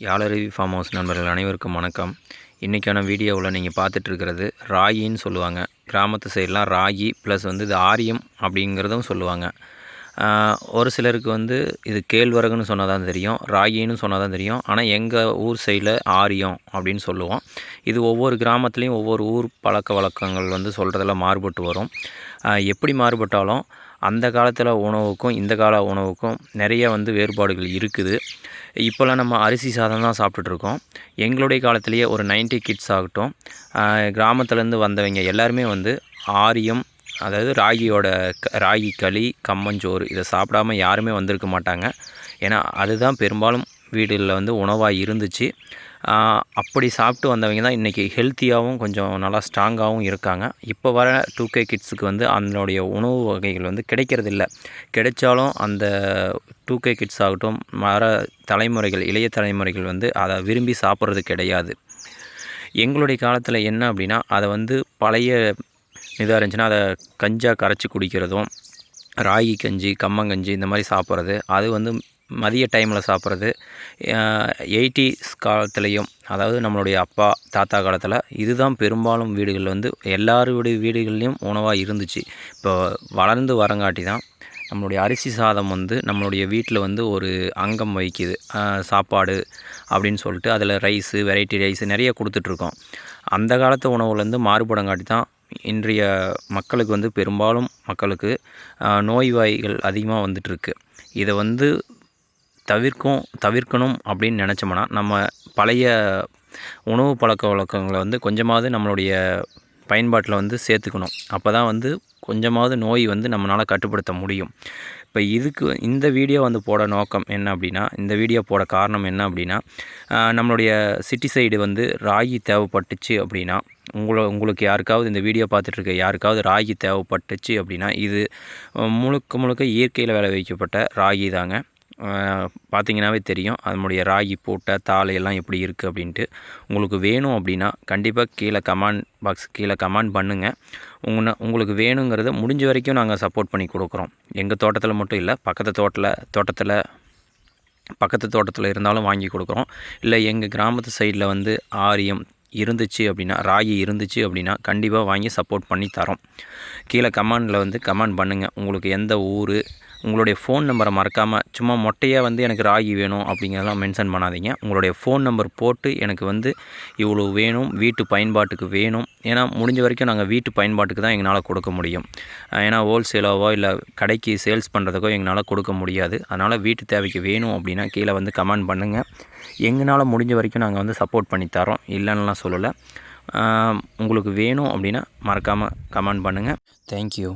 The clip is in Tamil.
யாழருவி ஃபார்ம் ஹவுஸ் நண்பர்கள் அனைவருக்கும் வணக்கம். இன்றைக்கான வீடியோவில் நீங்கள் பார்த்துட்ருக்கிறது ராகின்னு சொல்லுவாங்க. கிராமத்து சைட்லாம் ராகி ப்ளஸ் வந்து இது ஆரியம் அப்படிங்கிறதும் சொல்லுவாங்க. ஒரு சிலருக்கு வந்து இது கேழ்வரகுன்னு சொன்னால் தான் தெரியும் ராகின்னு சொன்னால் தான் தெரியும். ஆனால் எங்கள் ஊர் சைடில் ஆரியம் அப்படின்னு சொல்லுவோம். இது ஒவ்வொரு கிராமத்துலேயும் ஒவ்வொரு ஊர் பழக்க வழக்கங்கள் வந்து சொல்கிறதுல மாறுபட்டு வரும். எப்படி மாறுபட்டாலும் அந்த காலத்தில் உணவுக்கும் இந்த கால உணவுக்கும் நிறைய வந்து வேறுபாடுகள் இருக்குது. இப்போல்லாம் நம்ம அரிசி சாதம் தான் சாப்பிட்டுட்ருக்கோம். எங்களுடைய காலத்திலேயே ஒரு 90 கிட்ஸ் ஆகட்டும் கிராமத்துலேருந்து வந்தவங்க எல்லாருமே வந்து ஆரியம் அதாவது ராகியோட க- ராகி களி கம்மஞ்சோறு இதை சாப்பிடாம யாருமே வந்திருக்க மாட்டாங்க. ஏன்னா அதுதான் பெரும்பாலும் வீடுகளில் வந்து உணவாக இருந்துச்சு. அப்படி சாப்பிட்டு வந்தவங்க தான் இன்றைக்கி ஹெல்த்தியாகவும் கொஞ்சம் நல்லா ஸ்ட்ராங்காகவும் இருக்காங்க. இப்போ வர டூ கே கிட்ஸுக்கு வந்து அதனுடைய உணவு வகைகள் வந்து கிடைக்கிறதில்ல. கிடைச்சாலும் அந்த டூ கே கிட்ஸ் ஆகட்டும் வர தலைமுறைகள் இளைய தலைமுறைகள் வந்து அதை விரும்பி சாப்பிட்றது கிடையாது. எங்களுடைய காலத்தில் என்ன அப்படின்னா அதை வந்து பழைய இதாக இருந்துச்சுன்னா அதை கஞ்சா கரைச்சி குடிக்கிறதும் ராகி கஞ்சி கம்மங்கஞ்சி இந்த மாதிரி சாப்பிட்றது அது வந்து மதிய டைமில் சாப்பிட்றது. எயிட்டிஸ் காலத்துலேயும் அதாவது நம்மளுடைய அப்பா தாத்தா காலத்தில் இதுதான் பெரும்பாலும் வீடுகள் வந்து எல்லாருடைய வீடுகள்லேயும் உணவாக இருந்துச்சு. இப்போ வளர்ந்து வரங்காட்டி தான் நம்மளுடைய அரிசி சாதம் வந்து நம்மளுடைய வீட்டில் வந்து ஒரு அங்கம் வகிக்குது. சாப்பாடு அப்படின்னு சொல்லிட்டு அதில் ரைஸு வெரைட்டி ரைஸ் நிறைய கொடுத்துட்ருக்கோம். அந்த காலத்து உணவுலேருந்து மாறுபடங்காட்டி தான் இன்றைய மக்களுக்கு வந்து பெரும்பாலும் மக்களுக்கு நோய்வாய்கள் அதிகமாக வந்துட்டுருக்கு இதை வந்து தவிர்க்கும் தவிர்க்கணும் அப்படின்னு நினச்சோம்னா நம்ம பழைய உணவு பழக்க வழக்கங்களை வந்து கொஞ்சமாவது நம்மளுடைய பயன்பாட்டில் வந்து சேர்த்துக்கணும். அப்போ தான் வந்து கொஞ்சமாவது நோய் வந்து நம்மளால் கட்டுப்படுத்த முடியும். இப்போ இதுக்கு இந்த வீடியோ வந்து போட நோக்கம் என்ன அப்படின்னா இந்த வீடியோ போட காரணம் என்ன அப்படின்னா நம்மளுடைய சிட்டி சைடு வந்து ராகி தேவைப்பட்டுச்சு அப்படின்னா உங்களை உங்களுக்கு யாருக்காவது இந்த வீடியோ பார்த்துட்ருக்க யாருக்காவது ராகி தேவைப்பட்டுச்சு அப்படின்னா இது முழுக்க முழுக்க இயற்கையில் விளைவிக்கப்பட்ட ராகி தாங்க. பார்த்தீங்கன்னாவே தெரியும். அதனுடைய ராகி பூட்டை தாளையெல்லாம் எப்படி இருக்குது அப்படின்ட்டு. உங்களுக்கு வேணும் அப்படின்னா கண்டிப்பாக கீழே கமெண்ட் பாக்ஸ் கீழே கமெண்ட் பண்ணுங்கள் உங்களை உங்களுக்கு வேணுங்கிறத முடிஞ்ச வரைக்கும் நாங்கள் சப்போர்ட் பண்ணி கொடுக்குறோம். எங்கள் தோட்டத்தில் மட்டும் இல்லை பக்கத்து தோட்டத்தில் தோட்டத்தில் பக்கத்து தோட்டத்தில் இருந்தாலும் வாங்கி கொடுக்குறோம். இல்லை எங்கள் கிராமத்து சைடில் வந்து ஆரியம் இருந்துச்சு அப்படின்னா ராகி இருந்துச்சு அப்படின்னா கண்டிப்பாக வாங்கி சப்போர்ட் பண்ணி தரோம். கீழே கமெண்டில் வந்து கமெண்ட் பண்ணுங்கள் உங்களுக்கு எந்த ஊர் உங்களுடைய ஃபோன் நம்பரை மறக்காமல் சும்மா மொட்டையாக வந்து எனக்கு ராகி வேணும் அப்படிங்கிறதெல்லாம் மென்ஷன் பண்ணாதீங்க. உங்களுடைய ஃபோன் நம்பர் போட்டு எனக்கு வந்து இவ்வளோ வேணும் வீட்டு பயன்பாட்டுக்கு வேணும். ஏன்னா முடிஞ்ச வரைக்கும் நாங்கள் வீட்டு பயன்பாட்டுக்கு தான் எங்களால் கொடுக்க முடியும். ஏன்னா ஹோல்சேலாவோ இல்லை கடைக்கு சேல்ஸ் பண்ணுறதுக்கோ எங்களால் கொடுக்க முடியாது. அதனால் வீட்டு தேவைக்கு வேணும் அப்படின்னா கீழே வந்து கமெண்ட் பண்ணுங்கள் எங்களால் முடிஞ்ச வரைக்கும் நாங்கள் வந்து சப்போர்ட் பண்ணி தரோம் இல்லைன்னுலாம் சொல்லலை. உங்களுக்கு வேணும் அப்படின்னா மறக்காமல் கமெண்ட் பண்ணுங்கள் தேங்க்யூ